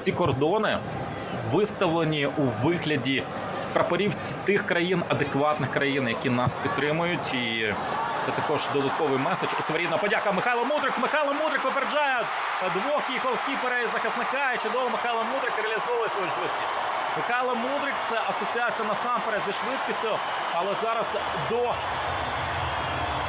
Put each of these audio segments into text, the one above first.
ці кордони виставлені у вигляді прапорів тих країн, адекватних країн, які нас підтримують. І це також додатковий меседж. І Своєрідна подяка Михайло Мудрик. Михайло Мудрик випереджає двох і голкіпера і захисника. І чудово Михайло Мудрик реалізовує свою швидкість. Михайло Мудрик це асоціація насамперед зі швидкістю, але зараз до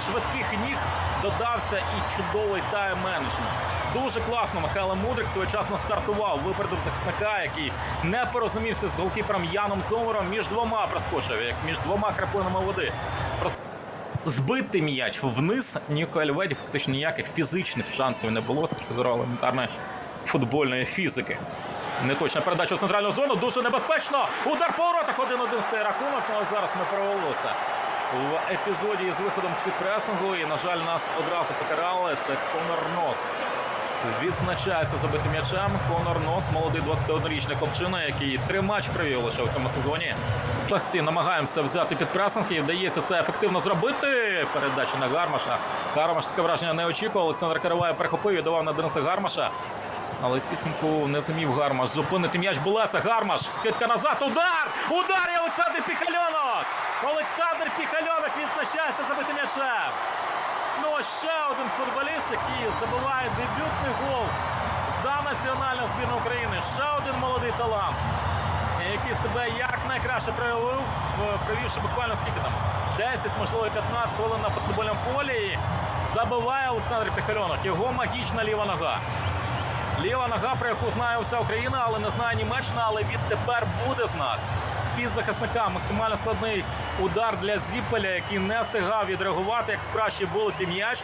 швидких ніг додався і чудовий тайм-менеджмент. Дуже класно Михайло Мудрик своєчасно стартував, випередив захисника, який не порозумівся з голкіпером Яном Зомером. Між двома проскочив, як між двома краплинами води. Прос- Збити м'яч вниз Ніко Ельведі фактично ніяких фізичних шансів не було з точки зору елементарної футбольної фізики. Неточна передача у центральну зону, дуже небезпечно. Удар по воротах 1-1 стає рахунок. Ну а зараз ми провалилися в епізоді з виходом з підпресингу. І, на жаль, нас одразу покарали. Це Конор Нос. Відзначається забитим м'ячем. Конор Нос, молодий 21-річний хлопчина, який три матчі провів лише в цьому сезоні. Плахці намагаємося взяти під пресинг і вдається це ефективно зробити. Передача на Гармаша. Гармаш таке враження не очікував. Олександр Караваєв перехопив і давав на Дениса Гармаша. Але підсумку не зумів Гармаш зупинити м'яч Булеса. Гармаш, скидка назад. Удар! Удар і Олександр Піхальонок! Олександр Піхальонок відзначається забитим м'ячем. Ну, ще один футболіст, який забиває дебютний гол за національну збірну України. Ще один молодий талант, який себе як найкраще проявив, провівши буквально скільки там 10, можливо, 15 хвилин на футбольному полі. І забиває Олександр Піхальонок. Його магічна ліва нога. Ліва нога, про яку знає вся Україна, але не знає Німеччина, але відтепер буде знати. Під захисника максимально складний удар для Зіпеля, який не встигав відреагувати, як справді вилетів м'яч.